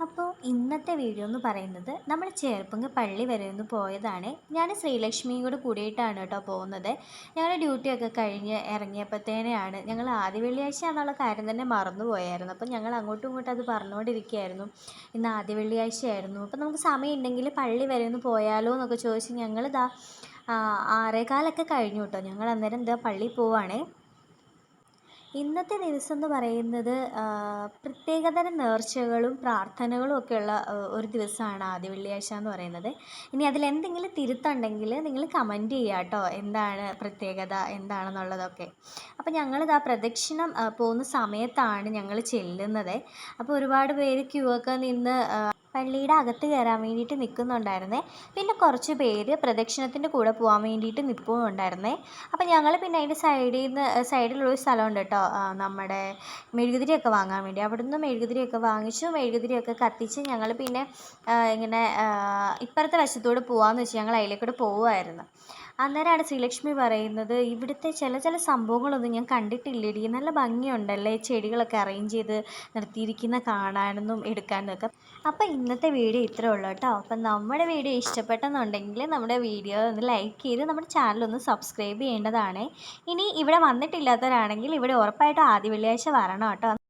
അപ്പോൾ ഇന്നത്തെ വീഡിയോ എന്ന് പറയുന്നത് നമ്മൾ ചേർപ്പങ്ങ് പള്ളി വരെ ഒന്ന് പോയതാണ്. ഞാൻ ശ്രീലക്ഷ്മിയും കൂടെ കൂടിയിട്ടാണ് കേട്ടോ പോകുന്നത്. ഞങ്ങൾ ഡ്യൂട്ടിയൊക്കെ കഴിഞ്ഞ് ഇറങ്ങിയപ്പോഴത്തേനെയാണ് ഞങ്ങൾ ആദ്യ വെള്ളിയാഴ്ച എന്നുള്ള കാര്യം തന്നെ മറന്നു പോയായിരുന്നു. അപ്പോൾ ഞങ്ങൾ അങ്ങോട്ടും ഇങ്ങോട്ടും അത് പറഞ്ഞുകൊണ്ടിരിക്കുകയായിരുന്നു. ഇന്ന് ആദ്യ വെള്ളിയാഴ്ചയായിരുന്നു. അപ്പോൾ നമുക്ക് സമയം ഉണ്ടെങ്കിൽ പള്ളി വരെ ഒന്ന് പോയാലോ എന്നൊക്കെ ചോദിച്ച് ഞങ്ങളിതാ ആറേകാലൊക്കെ കഴിഞ്ഞു കേട്ടോ. ഞങ്ങൾ അന്നേരം എന്താ പള്ളിയിൽ പോവുകയാണേ ഇന്നത്തെ ദിവസം എന്ന് പറയുന്നത് പ്രത്യേകതരം നേർച്ചകളും പ്രാർത്ഥനകളും ഒക്കെയുള്ള ഒരു ദിവസമാണ് ആദ്യ വെള്ളിയാഴ്ച എന്ന് പറയുന്നത്. ഇനി അതിലെന്തെങ്കിലും തിരുത്തുണ്ടെങ്കിൽ നിങ്ങൾ കമന്റ് ചെയ്യുക കേട്ടോ എന്താണ് പ്രത്യേകത എന്താണെന്നുള്ളതൊക്കെ. അപ്പോൾ ഞങ്ങളിത് ആ പ്രദക്ഷിണം പോകുന്ന സമയത്താണ് ഞങ്ങൾ ചെല്ലുന്നത്. അപ്പോൾ ഒരുപാട് പേര് ക്യൂ ഒക്കെ നിന്ന് പള്ളിയുടെ അകത്ത് കയറാൻ വേണ്ടിയിട്ട് നിൽക്കുന്നുണ്ടായിരുന്നേ പിന്നെ കുറച്ച് പേര് പ്രദക്ഷിണത്തിന്റെ കൂടെ പോകാൻ വേണ്ടിയിട്ട് നിൽക്കുന്നുണ്ടായിരുന്നേ അപ്പോൾ ഞങ്ങൾ പിന്നെ അതിന്റെ സൈഡിൽ നിന്ന് സൈഡിലുള്ളൊരു സ്ഥലമുണ്ട് കേട്ടോ. നമ്മുടെ മെഴുകുതിരിയൊക്കെ വാങ്ങാൻ വേണ്ടി. അവിടുന്ന് മെഴുകുതിരിയൊക്കെ വാങ്ങിച്ചു. മെഴുകുതിരിയൊക്കെ കത്തിച്ച് ഞങ്ങൾ പിന്നെ ഇങ്ങനെ ഇപ്പുറത്തെ വശത്തോട് പോകാമെന്ന് വെച്ച് ഞങ്ങൾ അതിലേക്കൂടെ പോവുമായിരുന്നു. അന്നേരമാണ് ശ്രീലക്ഷ്മി പറയുന്നത് ഇവിടുത്തെ ചില ചില സംഭവങ്ങളൊന്നും ഞാൻ കണ്ടിട്ടില്ലടി. നല്ല ഭംഗിയുണ്ടല്ലേ? ചെടികളൊക്കെ അറേഞ്ച് ചെയ്ത് നിർത്തിയിരിക്കുന്ന കാണാനൊന്നും എടുക്കാനൊക്കെ. അപ്പം അപ്പോൾ ഇന്നത്തെ വീഡിയോ ഇത്രേ ഉള്ളൂ കേട്ടോ. അപ്പം നമ്മുടെ വീഡിയോ ഇഷ്ടപ്പെട്ടെന്നുണ്ടെങ്കിൽ നമ്മുടെ വീഡിയോ ഒന്ന് ലൈക്ക് ചെയ്ത് നമ്മുടെ ചാനൽ ഒന്ന് സബ്സ്ക്രൈബ് ചെയ്യേണ്ടതാണ്. ഇനി ഇവിടെ വന്നിട്ടില്ലാത്തവരാണെങ്കിൽ ഇവിടെ ഉറപ്പായിട്ടും ആദ്യ വെള്ളിയാഴ്ച വരണം കേട്ടോ.